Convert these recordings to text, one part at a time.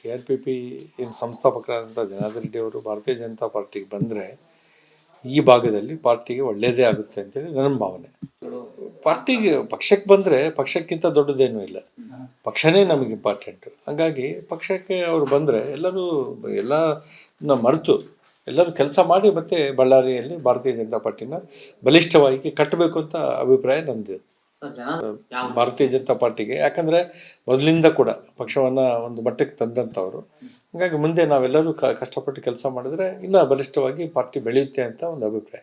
K R P P ಏನು ಸಂಸ್ಥಾಪಕರಾದಂಥ ಜನಾರ್ದನ್ ಅವರು ಭಾರತೀಯ ಜನತಾ ಪಾರ್ಟಿಗೆ ಬಂದರೆ ಈ ಭಾಗದಲ್ಲಿ ಪಾರ್ಟಿಗೆ ಒಳ್ಳೆಯದೇ ಆಗುತ್ತೆ ಅಂತೇಳಿ ನನ್ನ ಭಾವನೆ. ಪಾರ್ಟಿಗೆ ಪಕ್ಷಕ್ಕೆ ಬಂದರೆ ಪಕ್ಷಕ್ಕಿಂತ ದೊಡ್ಡದೇನೂ ಇಲ್ಲ. ಪಕ್ಷನೇ ನಮಗೆ ಇಂಪಾರ್ಟೆಂಟು ಹಾಗಾಗಿ ಪಕ್ಷಕ್ಕೆ ಅವರು ಬಂದರೆ ಎಲ್ಲರೂ ಎಲ್ಲ ಮರೆತು ಎಲ್ಲರೂ ಕೆಲಸ ಮಾಡಿ ಮತ್ತೆ ಬಳ್ಳಾರಿಯಲ್ಲಿ ಭಾರತೀಯ ಜನತಾ ಪಾರ್ಟಿನ ಬಲಿಷ್ಠವಾಗಿ ಕಟ್ಟಬೇಕು ಅಂತ ಅಭಿಪ್ರಾಯ ನಂದು ಭಾರತೀಯ ಜನತಾ ಪಾರ್ಟಿಗೆ. ಯಾಕಂದ್ರೆ ಮೊದಲಿಂದ ಕೂಡ ಪಕ್ಷವನ್ನ ಒಂದು ಮಟ್ಟಕ್ಕೆ ತಂದಂತವ್ರು. ಹಾಗಾಗಿ ಮುಂದೆ ನಾವೆಲ್ಲರೂ ಕ- ಕಷ್ಟಪಟ್ಟು ಕೆಲಸ ಮಾಡಿದ್ರೆ ಇನ್ನ ಬಲಿಷ್ಠವಾಗಿ ಪಾರ್ಟಿ ಬೆಳೆಯುತ್ತೆ ಅಂತ ಒಂದು ಅಭಿಪ್ರಾಯ.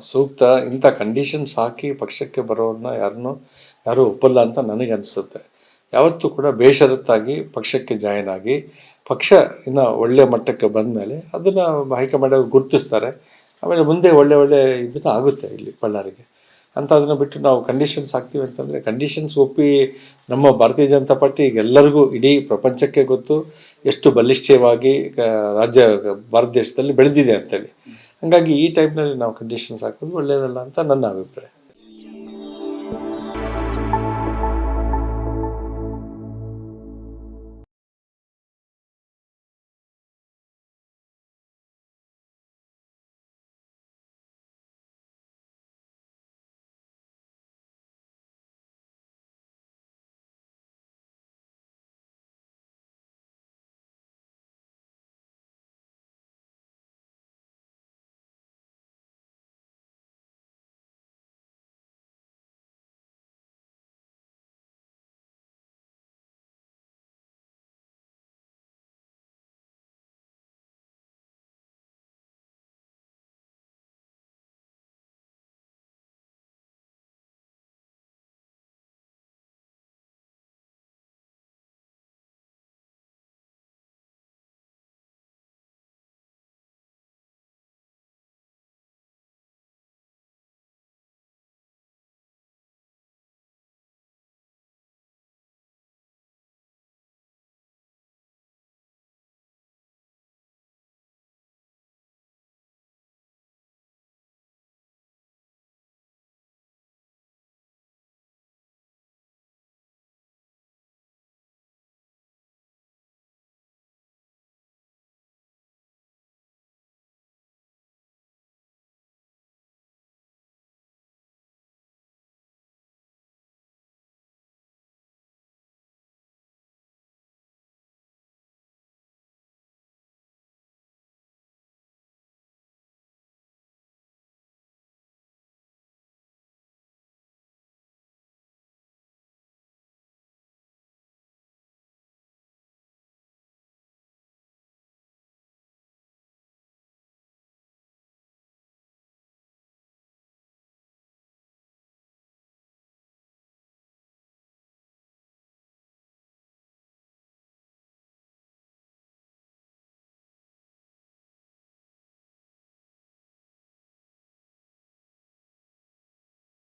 ಸೂಕ್ತ ಇಂಥ ಕಂಡೀಷನ್ಸ್ ಹಾಕಿ ಪಕ್ಷಕ್ಕೆ ಬರೋರನ್ನ ಯಾರನ್ನು ಯಾರೂ ಒಪ್ಪಲ್ಲ ಅಂತ ನನಗೆ ಅನಿಸುತ್ತೆ. ಯಾವತ್ತೂ ಕೂಡ ಬೇಷರತ್ತಾಗಿ ಪಕ್ಷಕ್ಕೆ ಜಾಯಿನ್ ಆಗಿ ಪಕ್ಷ ಇನ್ನು ಒಳ್ಳೆ ಮಟ್ಟಕ್ಕೆ ಬಂದಮೇಲೆ ಅದನ್ನು ಹೈಕಮಾಂಡ್ ಅವರು ಗುರುತಿಸ್ತಾರೆ. ಆಮೇಲೆ ಮುಂದೆ ಒಳ್ಳೆ ಒಳ್ಳೆ ಇದನ್ನ ಆಗುತ್ತೆ ಇಲ್ಲಿ ಬಳ್ಳಾರಿಗೆ. ಅಂತ ಅದನ್ನ ಬಿಟ್ಟು ನಾವು ಕಂಡೀಷನ್ಸ್ ಹಾಕ್ತೀವಿ ಅಂತಂದರೆ ಕಂಡೀಷನ್ಸ್ ಒಪ್ಪಿ ನಮ್ಮ ಭಾರತೀಯ ಜನತಾ ಪಾರ್ಟಿ ಎಲ್ಲರಿಗೂ ಇಡೀ ಪ್ರಪಂಚಕ್ಕೆ ಗೊತ್ತು ಎಷ್ಟು ಬಲಿಷ್ಠವಾಗಿ ರಾಜ್ಯ, ಭಾರತ ದೇಶದಲ್ಲಿ ಬೆಳೆದಿದೆ ಅಂತೇಳಿ. ಹಾಗಾಗಿ ಈ ಟೈಪ್ನಲ್ಲಿ ನಾವು ಕಂಡೀಷನ್ಸ್ ಹಾಕೋದು ಒಳ್ಳೆಯದಲ್ಲ ಅಂತ ನನ್ನ ಅಭಿಪ್ರಾಯ.